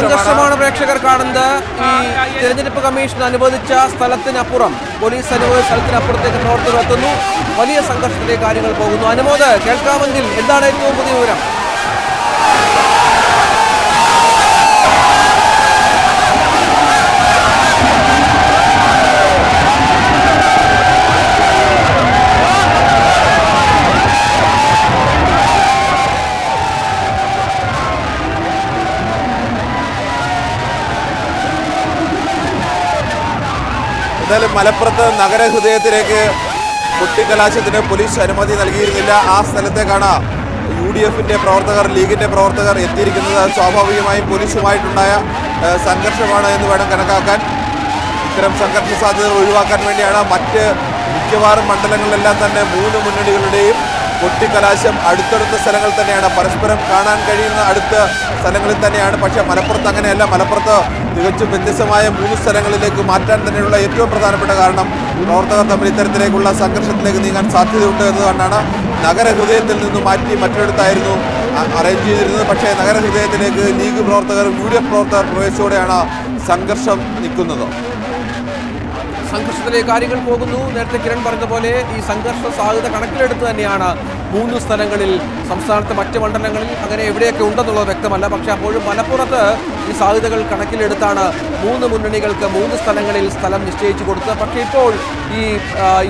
സംഘർഷമാണ് പ്രേക്ഷകർ കാണുന്നത്. ഈ തിരഞ്ഞെടുപ്പ് കമ്മീഷൻ അനുവദിച്ച സ്ഥലത്തിനപ്പുറം പോലീസ് അനുവദിച്ച സ്ഥലത്തിനപ്പുറത്തേക്ക് പ്രവർത്തകർ എത്തുന്നു. വലിയ സംഘർഷത്തിലേക്ക് കാര്യങ്ങൾ പോകുന്നു. അനുമോദ് കേൾക്കാമെങ്കിൽ എന്താണ് ഏറ്റവും പുതിയ വിവരം? എന്തായാലും മലപ്പുറത്ത് നഗരഹൃദയത്തിലേക്ക് കുട്ടിക്കലാശത്തിന് പോലീസ് അനുമതി നൽകിയിരുന്നില്ല. ആ സ്ഥലത്തേക്കാണ് യു ഡി എഫിന്റെ പ്രവർത്തകർ ലീഗിന്റെ പ്രവർത്തകർ എത്തിയിരിക്കുന്നത്. സ്വാഭാവികമായും പോലീസുമായിട്ടുണ്ടായ സംഘർഷമാണ് എന്ന് വേണം കണക്കാക്കാൻ. ഇത്തരം സംഘർഷ സാധ്യതകൾ ഒഴിവാക്കാൻ വേണ്ടിയാണ് മറ്റ് മിക്കവാറും മണ്ഡലങ്ങളിലെല്ലാം തന്നെ മൂന്ന് മുന്നണികളുടെയും കൊട്ടിക്കലാശം അടുത്തടുത്ത സ്ഥലങ്ങൾ തന്നെയാണ്. പരസ്പരം കാണാൻ കഴിയുന്ന അടുത്ത സ്ഥലങ്ങളിൽ തന്നെയാണ്. പക്ഷേ മലപ്പുറത്ത് അങ്ങനെയല്ല. മലപ്പുറത്ത് തികച്ചും വ്യത്യസ്തമായ മൂന്ന് സ്ഥലങ്ങളിലേക്ക് മാറ്റാൻ തന്നെയുള്ള ഏറ്റവും പ്രധാനപ്പെട്ട കാരണം പ്രവർത്തകർ തമ്മിൽ ഇത്തരത്തിലേക്കുള്ള സംഘർഷത്തിലേക്ക് നീങ്ങാൻ സാധ്യതയുണ്ട് എന്നതുകൊണ്ടാണ് നഗരഹൃദയത്തിൽ നിന്ന് മാറ്റി മറ്റൊരിടത്തായിരുന്നു അറേഞ്ച് ചെയ്തിരുന്നത്. പക്ഷേ നഗരഹൃദയത്തിലേക്ക് ലീഗ് പ്രവർത്തകർ യു ഡി എഫ് പ്രവർത്തകർ പ്രവേശിച്ചോടെയാണ് സംഘർഷം നിൽക്കുന്നത്. സംഘർഷത്തിലേക്ക് കാര്യങ്ങൾ പോകുന്നു. നേരത്തെ കിരൺ പറഞ്ഞ പോലെ ഈ സംഘർഷ സാധ്യത കണക്കിലെടുത്ത് തന്നെയാണ് മൂന്ന് സ്ഥലങ്ങളിൽ സംസ്ഥാനത്തെ മറ്റ് മണ്ഡലങ്ങളിൽ അങ്ങനെ എവിടെയൊക്കെ ഉണ്ടെന്നുള്ളത് വ്യക്തമല്ല. പക്ഷേ അപ്പോഴും മലപ്പുറത്ത് ഈ സാധ്യതകൾ കണക്കിലെടുത്താണ് മൂന്ന് മുന്നണികൾക്ക് മൂന്ന് സ്ഥലങ്ങളിൽ സ്ഥലം നിശ്ചയിച്ചു കൊടുത്തത്. പക്ഷേ ഇപ്പോൾ ഈ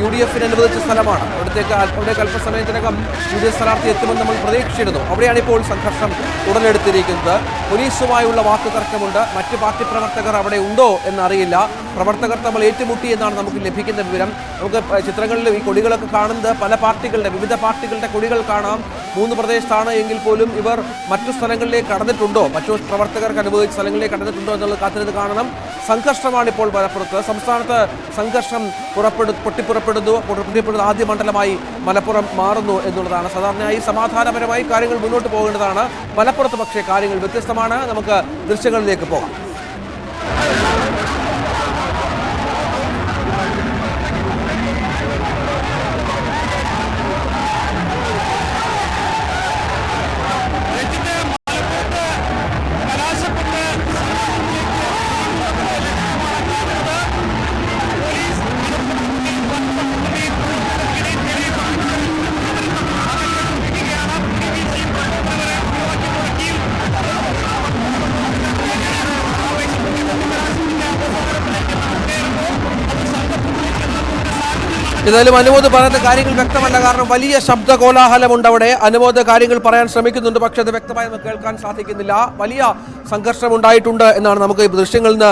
യു ഡി എഫിന് അനുവദിച്ച സ്ഥലമാണ്. അവിടത്തേക്ക് അവിടേക്ക് അല്പസമയത്തിനകം യു ഡി എഫ് സ്ഥാനാർത്ഥി എത്തുമെന്ന് നമ്മൾ പ്രതീക്ഷിച്ചിരുന്നു. അവിടെയാണ് ഇപ്പോൾ സംഘർഷം ഉടലെടുത്തിരിക്കുന്നത്. പോലീസുമായുള്ള വാക്കുതർക്കമുണ്ട് മറ്റ് പാർട്ടി പ്രവർത്തകർ അവിടെ ഉണ്ടോ എന്നറിയില്ല. പ്രവർത്തകർ തമ്മിൽ ഏറ്റുമുട്ടി എന്നാണ് നമുക്ക് ലഭിക്കുന്ന വിവരം. നമുക്ക് ചിത്രങ്ങളിൽ ഈ കൊടികളൊക്കെ കാണുന്നത് പല പാർട്ടികളുടെ വിവിധ പാർട്ടികളുടെ കൊടികൾ കാണാം. മൂന്ന് പ്രദേശത്താണ് എങ്കിൽ പോലും ഇവർ മറ്റു സ്ഥലങ്ങളിലേക്ക് കടന്നിട്ടുണ്ടോ? മറ്റു പ്രവർത്തകർക്ക് അനുവദിച്ച സ്ഥലങ്ങളിലേക്ക് കടന്നിട്ടുണ്ടോ എന്നുള്ളത് കാത്തിരുന്ന് കാണണം. സംഘർഷമാണ് ഇപ്പോൾ മലപ്പുറത്ത്. സംസ്ഥാനത്ത് സംഘർഷം പുറപ്പെടു പൊട്ടിപ്പുറപ്പെടുന്നു. പൊട്ടിപ്പുറപ്പെടുന്ന ആദ്യ മണ്ഡലമായി മലപ്പുറം മാറുന്നു എന്നുള്ളതാണ്. സാധാരണയായി സമാധാനപരമായി കാര്യങ്ങൾ മുന്നോട്ട് പോകേണ്ടതാണ്. മലപ്പുറത്ത് പക്ഷേ കാര്യങ്ങൾ വ്യത്യസ്തമാണ്. നമുക്ക് ദൃശ്യങ്ങളിലേക്ക് പോകാം. ഏതായാലും അനുമോദ് പറയുന്ന കാര്യങ്ങൾ വ്യക്തമല്ല. കാരണം വലിയ ശബ്ദ കോലാഹലമുണ്ട് അവിടെ. അനുമോദ് കാര്യങ്ങൾ പറയാൻ ശ്രമിക്കുന്നുണ്ട്. പക്ഷേ അത് വ്യക്തമായി നമുക്ക് കേൾക്കാൻ സാധിക്കുന്നില്ല. വലിയ സംഘർഷം ഉണ്ടായിട്ടുണ്ട് എന്നാണ് നമുക്ക് ഈ ദൃശ്യങ്ങളിൽ നിന്ന്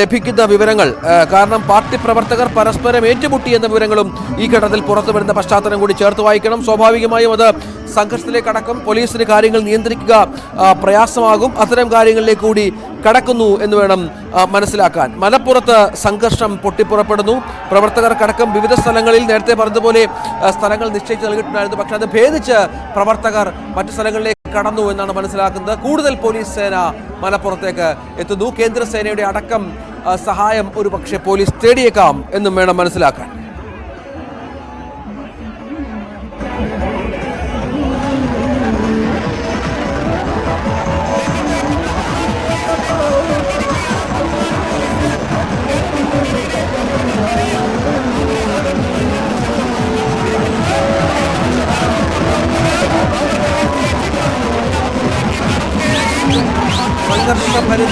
ലഭിക്കുന്ന വിവരങ്ങൾ. കാരണം പാർട്ടി പ്രവർത്തകർ പരസ്പരം ഏറ്റുമുട്ടി എന്ന വിവരങ്ങളും ഈ ഘട്ടത്തിൽ പുറത്തു വരുന്ന പശ്ചാത്തലം കൂടി ചേർത്ത് വായിക്കണം. സ്വാഭാവികമായും അത് സംഘർഷത്തിലേക്ക് അടക്കം പോലീസിന് കാര്യങ്ങൾ നിയന്ത്രിക്കുക പ്രയാസമാകും. അത്തരം കാര്യങ്ങളിലേക്ക് കൂടി കടക്കുന്നു എന്ന് വേണം മനസ്സിലാക്കാൻ. മലപ്പുറത്ത് സംഘർഷം പൊട്ടിപ്പുറപ്പെടുന്നു. പ്രവർത്തകർക്കടക്കം വിവിധ സ്ഥലങ്ങളിൽ നേരത്തെ പറഞ്ഞതുപോലെ സ്ഥലങ്ങൾ നിശ്ചയിച്ച് നൽകിയിട്ടുണ്ടായിരുന്നു. പക്ഷേ അത് ഭേദിച്ച് പ്രവർത്തകർ മറ്റു സ്ഥലങ്ങളിലേക്ക് കടന്നു എന്നാണ് മനസ്സിലാക്കുന്നത്. കൂടുതൽ പോലീസ് സേന മലപ്പുറത്തേക്ക് എത്തുന്നു. കേന്ദ്ര സേനയുടെ അടക്കം സഹായം ഒരു പക്ഷേ പോലീസ് തേടിയേക്കാം എന്നും വേണം മനസ്സിലാക്കാൻ.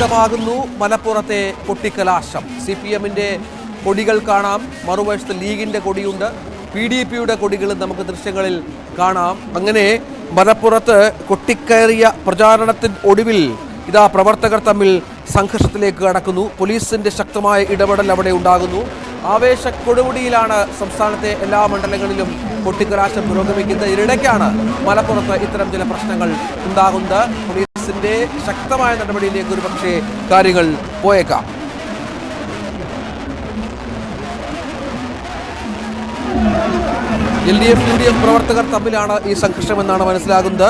സംഘർഷഭരിതമാകുന്നു മലപ്പുറത്തെ കൊട്ടിക്കലാശം. സി പി എമ്മിന്റെ കൊടികൾ കാണാം. മറുവശത്ത് ലീഗിന്റെ കൊടിയുണ്ട്. പി ഡി പിയുടെ കൊടികളും നമുക്ക് ദൃശ്യങ്ങളിൽ കാണാം. അങ്ങനെ മലപ്പുറത്ത് കൊട്ടിക്കയറിയ പ്രചാരണത്തിന് ഒടുവിൽ ഇതാ പ്രവർത്തകർ തമ്മിൽ സംഘർഷത്തിലേക്ക് കടക്കുന്നു. പോലീസിന്റെ ശക്തമായ ഇടപെടൽ അവിടെ ഉണ്ടാകുന്നു. ആവേശ കൊടുമുടിയിലാണ് സംസ്ഥാനത്തെ എല്ലാ മണ്ഡലങ്ങളിലും പൊട്ടിക്കലാശം പുരോഗമിക്കുന്നത്. ഇതിനിടയ്ക്കാണ് മലപ്പുറത്ത് ഇത്തരം ചില പ്രശ്നങ്ങൾ ഉണ്ടാകുന്നത്. പോലീസിന്റെ ശക്തമായ നടപടിയിലേക്ക് ഒരു പക്ഷേ കാര്യങ്ങൾ പോയേക്കാം. L D F U D F പ്രവർത്തകർ തമ്മിലാണ് ഈ സംഘർഷമെന്നാണ് മനസ്സിലാകുന്നത്.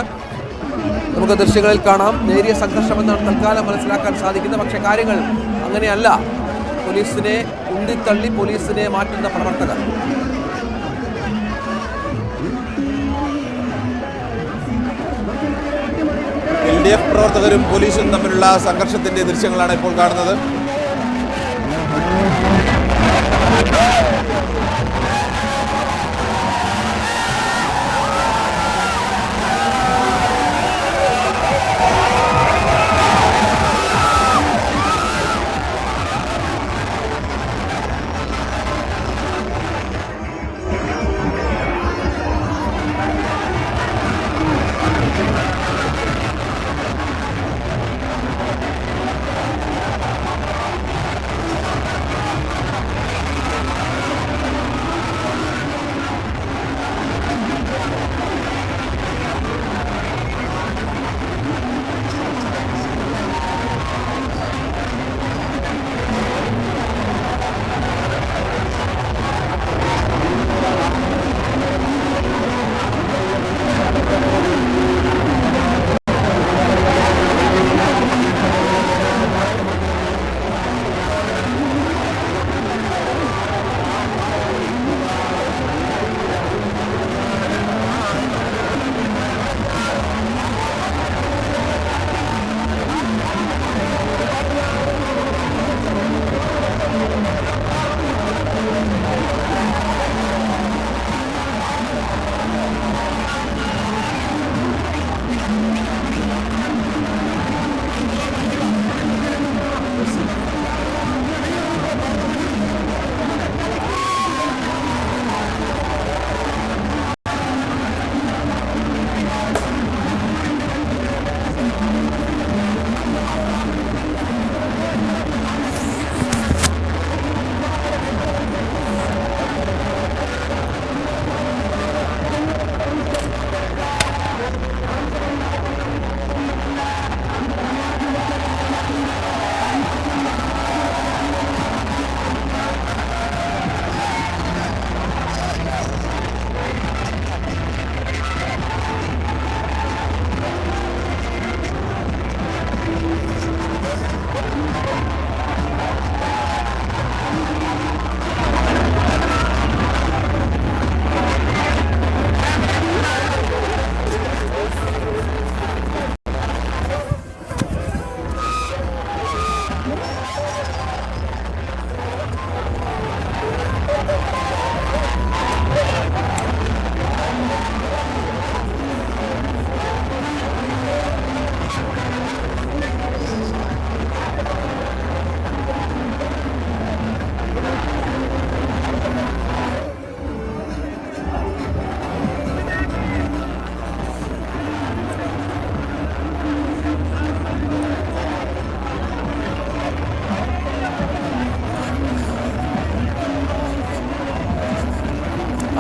നമുക്ക് ദൃശ്യങ്ങളിൽ കാണാം. നേരിയ സംഘർഷമെന്നാണ് തൽക്കാലം മനസ്സിലാക്കാൻ സാധിക്കുന്നത് പക്ഷേ കാര്യങ്ങൾ അങ്ങനെയല്ല. പോലീസിനെ ഉന്തിത്തള്ളി പോലീസിനെ മാറ്റുന്ന പ്രവർത്തകർ. എൽ ഡി എഫ് പ്രവർത്തകരും പോലീസും തമ്മിലുള്ള സംഘർഷത്തിന്റെ ദൃശ്യങ്ങളാണ് ഇപ്പോൾ കാണുന്നത്.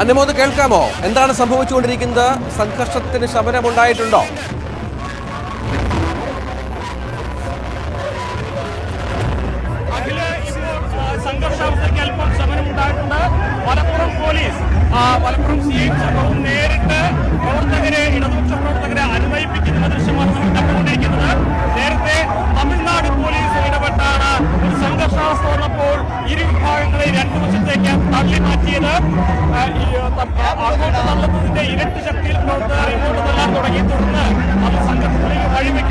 അന്നമോത് കേൾക്കാമോ? എന്താണ് സംഭവിച്ചുകൊണ്ടിരിക്കുന്നത്? സംഘർഷത്തിന് ശമനമുണ്ടായിട്ടുണ്ടോ? പോലീസ് നേരിട്ട് പ്രവർത്തകരെ ഇടതുപക്ഷ പ്രവർത്തകരെ അനുനയിപ്പിക്കുന്ന ദൃശ്യമാണ് നമ്മൾ കണ്ടുകൊണ്ടിരിക്കുന്നത് നേരത്തെ തമിഴ്നാട് പോലീസ് ഇടപെട്ടാണ് ഒരു സംഘർഷാവസ്ഥ വന്നപ്പോൾ ഇരു വിഭാഗങ്ങളെ രണ്ടു വശത്തേക്ക് തള്ളി മാറ്റിയത്. അങ്ങോട്ട് തള്ളുന്നതിന്റെ ഇരട്ടി ശക്തിയിൽ പ്രവർത്തകർ ഇങ്ങോട്ട് തള്ളാൻ തുടങ്ങി. തുടർന്ന് അത് സംഘർഷത്തിലേക്ക് വഴിവെക്കുന്ന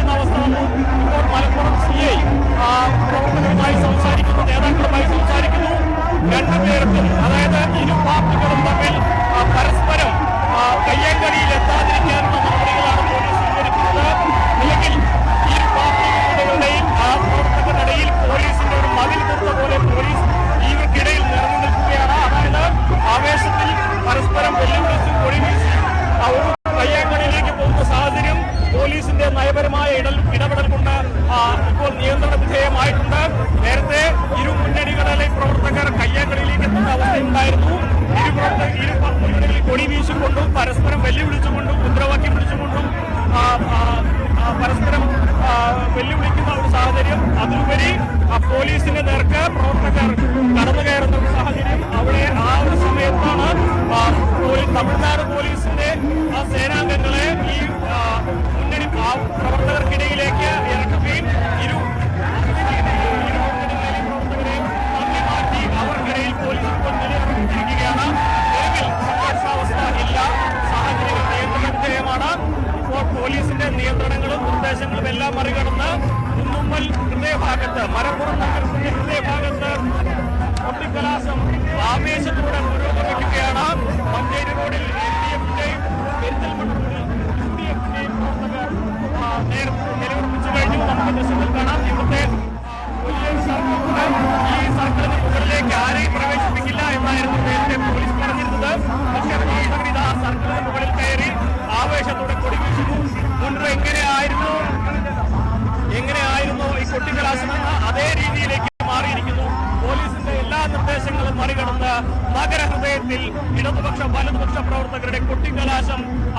കൊടി പരസ്പരം വെല്ലുവിളിച്ചുകൊണ്ടും മുദ്രാവാക്യം വിളിച്ചുകൊണ്ടും പരസ്പരം വെല്ലുവിളിക്കുന്ന ഒരു സാഹചര്യം. അതിലുപരി പോലീസിന്റെ നേർക്ക് പ്രവർത്തകർ കടന്നു കയറുന്ന ഒരു സാഹചര്യം. അവിടെ ആ ഒരു സമയത്താണ് തമിഴ്നാട് പോലീസിന്റെ സേനാംഗങ്ങളെ ഈ മുന്നണി ആ ആവേശത്തോടെ പുരോഗമിക്കുകയാണ്. മഞ്ചേരി റോഡിൽ എൽ ഡി എഫിന്റെയും പെരിന്തൽമണ്ണ റോഡിൽ യു ഡി എഫിന്റെയും പ്രവർത്തകർ നിലയുറപ്പിച്ചു കഴിഞ്ഞു. നമുക്ക് ദശകത്തിൽ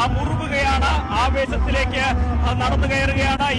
ആ മുറുകുകയാണ് ആവേശത്തിലേക്ക് നടന്നു കയറുകയാണ്.